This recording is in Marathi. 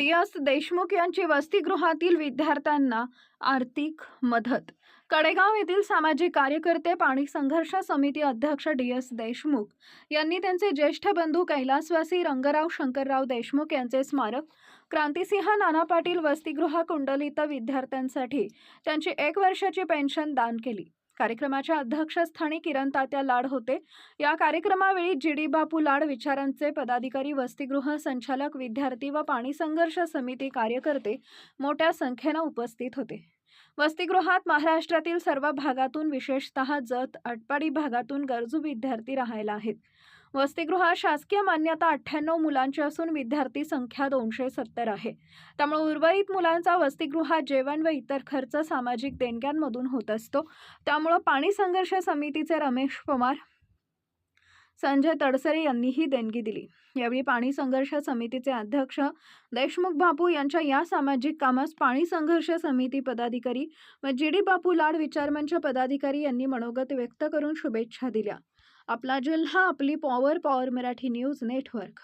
डी एस देशमुख यांची वसतिगृहातील विद्यार्थ्यांना आर्थिक मदत. कडेगाव येथील सामाजिक कार्यकर्ते पाणी संघर्ष समिती अध्यक्ष डी एस देशमुख यांनी त्यांचे ज्येष्ठ बंधू कैलासवासी रंगराव शंकरराव देशमुख यांचे स्मारक क्रांतिसिंह नाना पाटील वसतिगृह कुंडलित विद्यार्थ्यांसाठी त्यांची एक वर्षाची पेन्शन दान केली. कार्यक्रमाच्या अध्यक्षस्थानी किरण तात्या लाड होते. या कार्यक्रमावेळी जी डी बापू लाड विचारांचे पदाधिकारी वसतिगृह संचालक विद्यार्थी व पाणी संघर्ष समिती कार्यकर्ते मोठ्या संख्येनं उपस्थित होते. वसतिगृहात महाराष्ट्रातील सर्व भागातून विशेषतः जत अटपाडी भागातून गरजू विद्यार्थी राहायला आहेत. वसतिगृहात शासकीय मान्यता अठ्ठ्याण्णव मुलांची असून विद्यार्थी संख्या दोनशे सत्तर आहे. त्यामुळे उर्वरित मुलांचा वसतिगृहात जेवण व इतर खर्च सामाजिक देणग्यांमधून होत असतो. त्यामुळं पाणी संघर्ष समितीचे रमेश पवार संजय तडसरे यांनी ही देणगी दिली. यावेळी पाणी संघर्ष समितीचे अध्यक्ष देशमुख बापू यांच्या या सामाजिक कामास पाणी संघर्ष समिती पदाधिकारी व जी डी बापू लाड विचारमंच पदाधिकारी यांनी मनोगत व्यक्त करून शुभेच्छा दिल्या. आपला जिल्हा आपली power power Marathi news network